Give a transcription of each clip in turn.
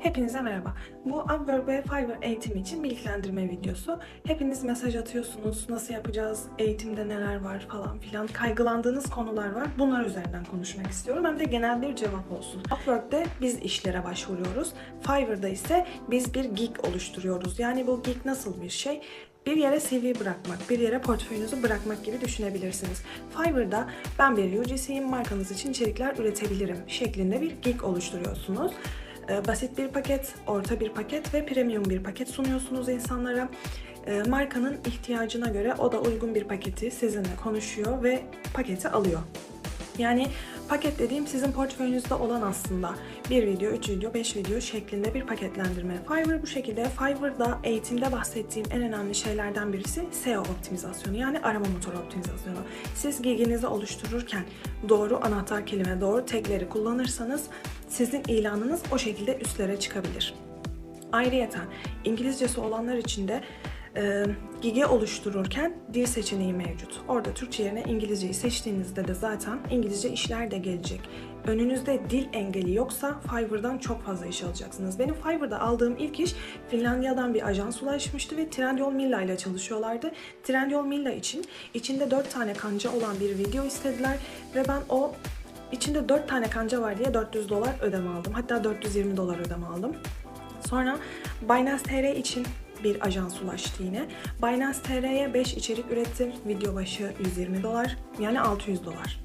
Hepinize merhaba. Bu Upwork ve Fiverr eğitimi için bilgilendirme videosu. Hepiniz mesaj atıyorsunuz, nasıl yapacağız, eğitimde neler var falan filan. Kaygılandığınız konular var. Bunlar üzerinden konuşmak istiyorum. Hem de genel bir cevap olsun. Upwork'te biz işlere başvuruyoruz. Fiverr'da ise biz bir gig oluşturuyoruz. Yani bu gig nasıl bir şey? bir yere CV bırakmak, bir yere portföyünüzü bırakmak gibi düşünebilirsiniz. Fiverr'da ben bir UGC'yim, markanız için içerikler üretebilirim şeklinde bir gig oluşturuyorsunuz. Ee, Basit bir paket, orta bir paket ve premium bir paket sunuyorsunuz insanlara. Ee, Markanın ihtiyacına göre o da uygun bir paketi sizinle konuşuyor ve paketi alıyor. Yani paket dediğim sizin portföyünüzde olan aslında bir video, üç video, beş video şeklinde bir paketlendirme. Fiverr bu şekilde. Fiverr'da eğitimde bahsettiğim en önemli şeylerden birisi SEO optimizasyonu yani arama motoru optimizasyonu. Siz giginizi oluştururken doğru anahtar kelime, doğru tagleri kullanırsanız sizin ilanınız o şekilde üstlere çıkabilir. Ayrıyeten İngilizcesi olanlar için de e, Gigi oluştururken dil seçeneği mevcut. Orada Türkçe yerine İngilizceyi seçtiğinizde de zaten İngilizce işler de gelecek. Önünüzde dil engeli yoksa Fiverr'dan çok fazla iş alacaksınız. Benim Fiverr'da aldığım ilk iş Finlandiya'dan bir ajans ulaşmıştı ve Trendyol Milla ile çalışıyorlardı. Trendyol Milla için içinde 4 tane kanca olan bir video istediler ve ben o içinde 4 tane kanca var diye 400 dolar ödeme aldım. Hatta 420 dolar ödeme aldım. Sonra Binance TR için bir ajans ulaştı yine. Binance TR'ye 5 içerik ürettim. Video başı 120 dolar yani 600 dolar.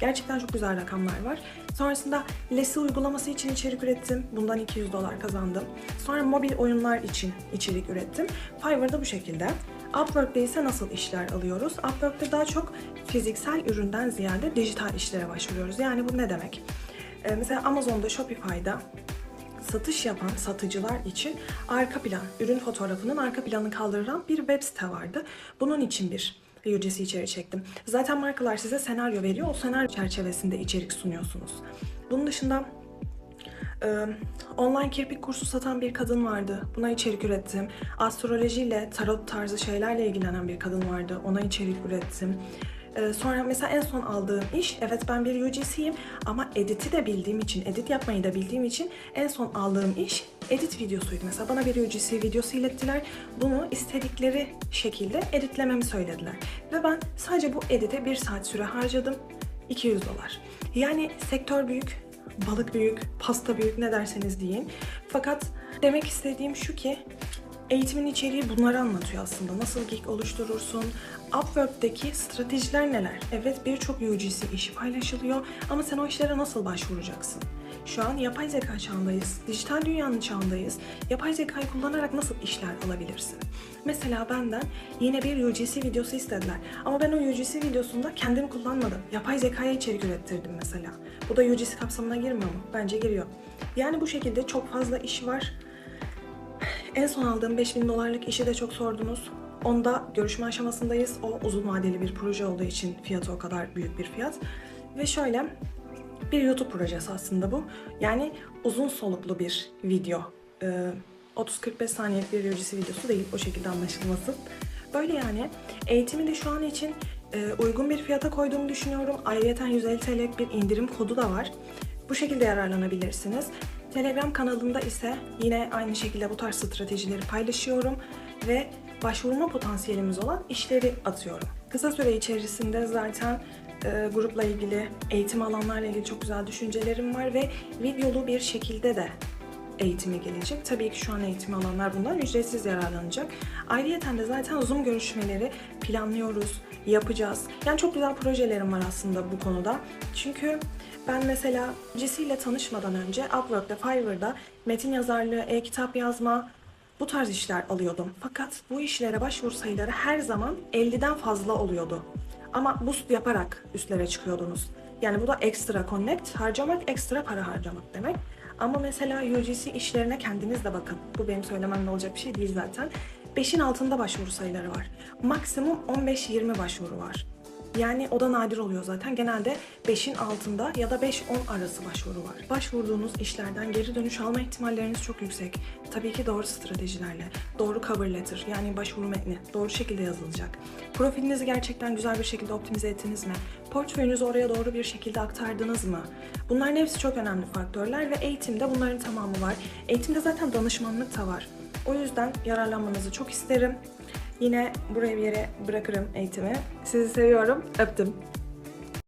Gerçekten çok güzel rakamlar var. Sonrasında Lesi uygulaması için içerik ürettim. Bundan 200 dolar kazandım. Sonra mobil oyunlar için içerik ürettim. Fiverr'da bu şekilde. Upwork'te ise nasıl işler alıyoruz? Upwork'te daha çok fiziksel üründen ziyade dijital işlere başvuruyoruz. Yani bu ne demek? Ee, mesela Amazon'da, Shopify'da satış yapan satıcılar için arka plan, ürün fotoğrafının arka planını kaldıran bir web site vardı. Bunun için bir UGC içeri çektim. Zaten markalar size senaryo veriyor. O senaryo çerçevesinde içerik sunuyorsunuz. Bunun dışında e, online kirpik kursu satan bir kadın vardı. Buna içerik ürettim. Astrolojiyle, tarot tarzı şeylerle ilgilenen bir kadın vardı. Ona içerik ürettim. Ee, sonra mesela en son aldığım iş, evet ben bir UGC'yim ama editi de bildiğim için, edit yapmayı da bildiğim için en son aldığım iş edit videosuydu. Mesela bana bir UGC videosu ilettiler. Bunu istedikleri şekilde editlememi söylediler. Ve ben sadece bu edite bir saat süre harcadım. 200 dolar. Yani sektör büyük, balık büyük, pasta büyük ne derseniz deyin. Fakat demek istediğim şu ki Eğitimin içeriği bunları anlatıyor aslında. Nasıl gig oluşturursun, Upwork'teki stratejiler neler? Evet birçok UGC işi paylaşılıyor ama sen o işlere nasıl başvuracaksın? Şu an yapay zeka çağındayız, dijital dünyanın çağındayız. Yapay zekayı kullanarak nasıl işler alabilirsin? Mesela benden yine bir UGC videosu istediler. Ama ben o UGC videosunda kendim kullanmadım. Yapay zekaya içerik ürettirdim mesela. Bu da UGC kapsamına girmiyor mu? Bence giriyor. Yani bu şekilde çok fazla iş var. En son aldığım 5000 dolarlık işi de çok sordunuz. Onda görüşme aşamasındayız. O uzun vadeli bir proje olduğu için fiyatı o kadar büyük bir fiyat. Ve şöyle bir YouTube projesi aslında bu. Yani uzun soluklu bir video. Ee, 30-45 saniyelik bir UGC videosu değil o şekilde anlaşılmasın. Böyle yani eğitimi de şu an için e, uygun bir fiyata koyduğumu düşünüyorum. Ayrıca 150 TL'lik bir indirim kodu da var. Bu şekilde yararlanabilirsiniz. Telegram kanalımda ise yine aynı şekilde bu tarz stratejileri paylaşıyorum ve başvurma potansiyelimiz olan işleri atıyorum. Kısa süre içerisinde zaten e, grupla ilgili, eğitim alanlarla ilgili çok güzel düşüncelerim var ve videolu bir şekilde de eğitimi gelecek. Tabii ki şu an eğitim alanlar bundan ücretsiz yararlanacak. Ayrıyeten de zaten Zoom görüşmeleri planlıyoruz, yapacağız. Yani çok güzel projelerim var aslında bu konuda. Çünkü ben mesela ile tanışmadan önce Upwork'ta, Fiverr'da metin yazarlığı, e-kitap yazma, bu tarz işler alıyordum. Fakat bu işlere başvuru sayıları her zaman 50'den fazla oluyordu. Ama boost yaparak üstlere çıkıyordunuz. Yani bu da ekstra connect, harcamak ekstra para harcamak demek. Ama mesela UGC işlerine kendiniz de bakın. Bu benim söylememle olacak bir şey değil zaten. 5'in altında başvuru sayıları var. Maksimum 15-20 başvuru var. Yani o da nadir oluyor zaten. Genelde 5'in altında ya da 5-10 arası başvuru var. Başvurduğunuz işlerden geri dönüş alma ihtimalleriniz çok yüksek. Tabii ki doğru stratejilerle, doğru cover letter yani başvuru metni doğru şekilde yazılacak. Profilinizi gerçekten güzel bir şekilde optimize ettiniz mi? Portföyünüzü oraya doğru bir şekilde aktardınız mı? Bunların hepsi çok önemli faktörler ve eğitimde bunların tamamı var. Eğitimde zaten danışmanlık da var. O yüzden yararlanmanızı çok isterim. Yine buraya bir yere bırakırım eğitimi. Sizi seviyorum. Öptüm.